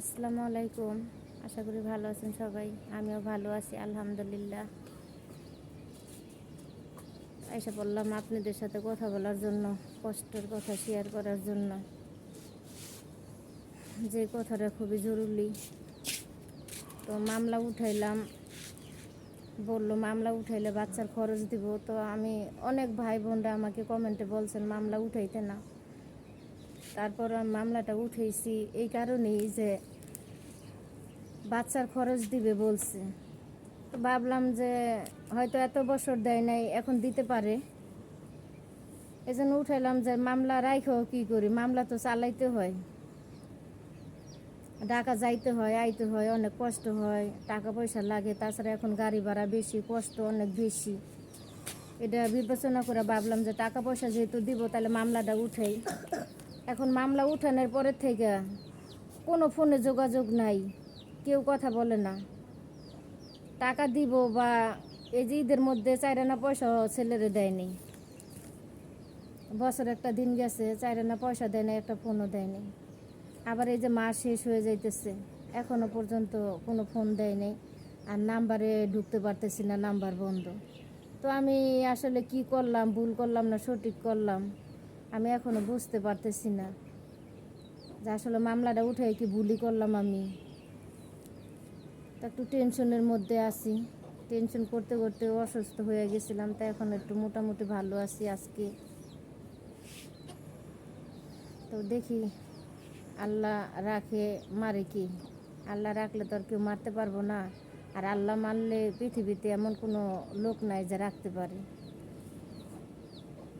আসসালামু আলাইকুম। আশা করি ভালো আছেন সবাই। আমিও ভালো আছি, আলহামদুলিল্লাহ। এসে বললাম আপনাদের সাথে কথা বলার জন্য, কষ্টের কথা শেয়ার করার জন্য। যে কথাটা খুবই জরুরি। তো মামলা উঠাইলাম, বলল মামলা উঠাইলে বাচ্চার খরচ দিব। তো আমি অনেক ভাই বোনরা আমাকে কমেন্টে বলছেন, মামলা উঠাইতে না। তারপর মামলাটা উঠেছি এই কারণেই যে বাচ্চার খরচ দিবে বলছে। তো ভাবলাম যে হয়তো এত বছর দেয় নাই, এখন দিতে পারে। এই জন্য উঠাইলাম যে মামলা রাইখেও কী করি? মামলা তো চালাইতে হয়। ঢাকা যাইতে হয়, আইতে হয়, অনেক কষ্ট হয় টাকা পয়সা লাগে, তাছাড়া এখন গাড়ি ভাড়া বেশি, কষ্ট অনেক বেশি। এটা বিবেচনা করে ভাবলাম যে টাকা পয়সা যেহেতু দিব, তাহলে মামলাটা উঠাই। এখন মামলা উঠানোর পরের থেকে কোনো ফোনে যোগাযোগ নাই। কেউ কথা বলে না। টাকা দিব বা এই যে ঈদের মধ্যে চাইরানা পয়সা ছেলেরে দেয়নি। বছর একটা দিন গেছে, চাইরানা পয়সা দেয় না একটা ফোনও দেয়নি আবার এই যে মাস শেষ হয়ে যাইতেছে, এখনও পর্যন্ত কোনো ফোন দেয়নি আর নাম্বারে ঢুকতে পারতেছি না, নাম্বার বন্ধ। তো আমি আসলে কি করলাম, ভুল করলাম না, সঠিক করলাম, আমি এখনও বুঝতে পারতেছি না। যে আসলে মামলাটা উঠে কি ভুলই করলাম আমি। তা একটু টেনশনের মধ্যে আছি। টেনশন করতে করতে অসুস্থ হয়ে গেছিলাম, তা এখন একটু মোটামুটি ভালো আছি আজকে। তো দেখি আল্লাহ রাখে মারে কি। আল্লাহ রাখলে তো আর কেউ মারতে পারব না। আর আল্লাহ মারলে পৃথিবীতে এমন কোনো লোক নাই যে রাখতে পারে।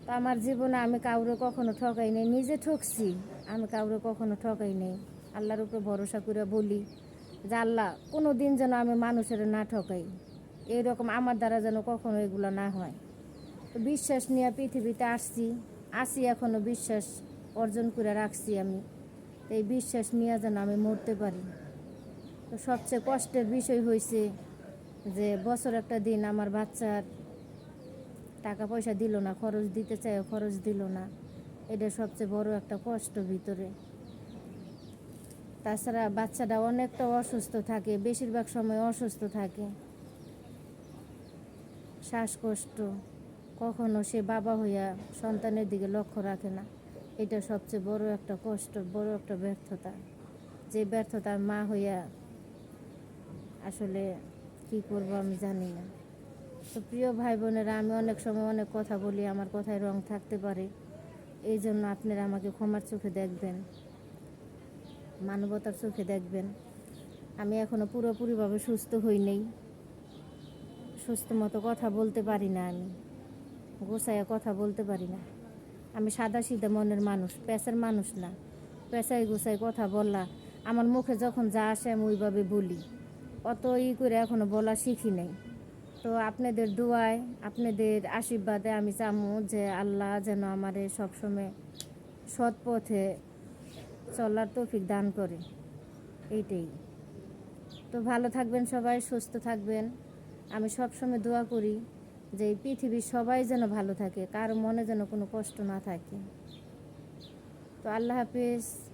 তো আমার জীবনে আমি কাউরে কখনো ঠকাই নাই, নিজে ঠকছি, আমি কাউরে কখনো ঠকাই নাই। আল্লাহর উপরে ভরসা করে বলি। যে আল্লাহ কোনো দিন যেন আমি মানুষের না ঠকাই এইরকম আমার দ্বারা যেন কখনো এগুলো না হয়। তো বিশ্বাস নিয়ে পৃথিবীতে আসছি, আসি এখনও বিশ্বাস অর্জন করে রাখছি আমি। এই বিশ্বাস নিয়ে যেন আমি মরতে পারি। তো সবচেয়ে কষ্টের বিষয় হয়েছে যে বছর একটা দিন আমার বাচ্চার টাকা পয়সা দিল না, খরচ দিতে চাই খরচ দিল না। এটা সবচেয়ে বড় একটা কষ্ট ভিতরে। তাছাড়া বাচ্চাটা অনেকটা অসুস্থ থাকে, বেশিরভাগ সময় অসুস্থ থাকে। শ্বাসকষ্ট, কখনো সে বাবা হইয়া সন্তানের দিকে লক্ষ্য রাখে না। এটা সবচেয়ে বড় একটা কষ্ট, বড় একটা ব্যর্থতা। যে ব্যর্থতা মা হইয়া আসলে কি করব আমি জানি না। তো প্রিয় ভাই বোনেরা আমি অনেক সময় অনেক কথা বলি, আমার কথায় রং থাকতে পারে। এই জন্য আপনারা আমাকে ক্ষমার চোখে দেখবেন। মানবতার চোখে দেখবেন। আমি এখনও পুরোপুরিভাবে সুস্থ হই নেই। সুস্থ মতো কথা বলতে পারি না আমি। গোসাইয়া কথা বলতে পারি না। আমি সাদা সিধা মনের মানুষ পেশার মানুষ না। পেশায় গোসাই কথা বললা আমার মুখে যখন যা আসে আমি ওইভাবে বলি। অত ই করে এখনও বলা শিখি নাই। তো আপনাদের দোয়ায়, আপনাদের আশীর্বাদে আমি চামু যে আল্লাহ যেন আমারে সবসময় সৎ পথে চলার তৌফিক দান করে। এইটাই। তো ভালো থাকবেন সবাই, সুস্থ থাকবেন। আমি সবসময় দোয়া করি যে এই পৃথিবীর সবাই যেন ভালো থাকে, কারও মনে যেন কোনো কষ্ট না থাকে। তো আল্লাহ হাফিজ।